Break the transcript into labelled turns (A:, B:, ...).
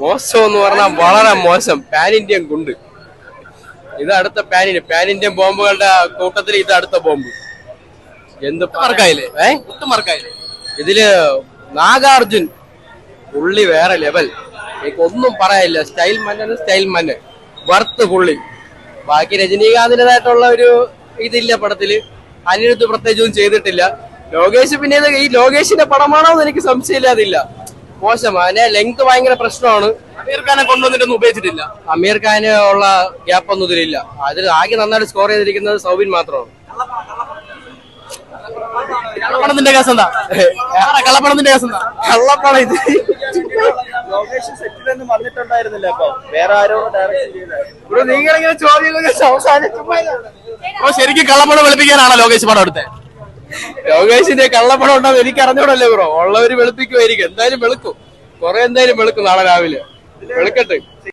A: മോശം എന്ന് പറഞ്ഞാൽ വളരെ മോശം. പാൻ ഇന്ത്യൻ കുണ്ട് ഇത് അടുത്ത പാൻ ഇന്ത്യൻ പാൻ ഇന്ത്യൻ ബോംബുകളുടെ കൂട്ടത്തിൽ ഇത് അടുത്ത ബോംബ്. എന്ത്
B: മറക്കായില്ലേ?
A: ഏ?
B: ഒട്ടും മാർക്കായില്ലേ
A: ഇതിൽ നാഗാർജുൻ പുള്ളി വേറെ ലെവൽ. എനിക്ക് ഒന്നും പറയാനില്ല. സ്റ്റൈൽ മന്നന് സ്റ്റൈൽ മന്നൻ വർത്ത് പുള്ളി. ബാക്കി രജനീകാന്തിന്റെതായിട്ടുള്ള ഒരു ഇതില്ല പടത്തിൽ. അനിരുദ്ധ് പ്രത്യേകിച്ചൊന്നും ചെയ്തിട്ടില്ല. ലോകേഷ് പിന്നെ ഈ ലോകേഷിന്റെ പടമാണോ എന്ന് എനിക്ക് സംശയമില്ലാതില്ല മോശം. അതിനെ ലെങ്ത് ഭയങ്കര പ്രശ്നമാണ്.
B: അമീർ ഖാനെ കൊണ്ടുവന്നിട്ടൊന്നും ഉപയോഗിച്ചിട്ടില്ല.
A: അമീർ ഖാന് ഉള്ള ഗ്യാപ്പ് ഒന്നും ഇതിലില്ല. അതിൽ ആകെ നന്നായിട്ട് സ്കോർ ചെയ്തിരിക്കുന്നത് സൗബിൻ മാത്രമാണ്.
B: കള്ളപ്പണത്തിന്റെ കേസ് എന്താ? ആരാ കള്ളപ്പണത്തിന്റെ കേസ് എന്താ?
A: കള്ളപ്പണം ഇത്.
C: വന്നിട്ടുണ്ടായിരുന്നില്ല അപ്പൊ. വേറെ ആരോ
A: നിങ്ങളിങ്ങനെ അവസാനിച്ചു
B: ശരിക്കും കള്ളപ്പണം വെളുപ്പിക്കാനാണോ ലോകേഷ് പടം എടുത്തത്?
A: ലോകേഷിന്റെ കള്ളപ്പണം ഉണ്ടാവും എനിക്ക് അറിഞ്ഞൂടല്ലേ ബ്രോ ഉള്ളവര് വെളുപ്പിക്കുമായിരിക്കും എന്തായാലും വെളുക്കും. കുറെ എന്തായാലും വെളുക്കും നാളെ രാവിലെ. വെളുക്കട്ടെ.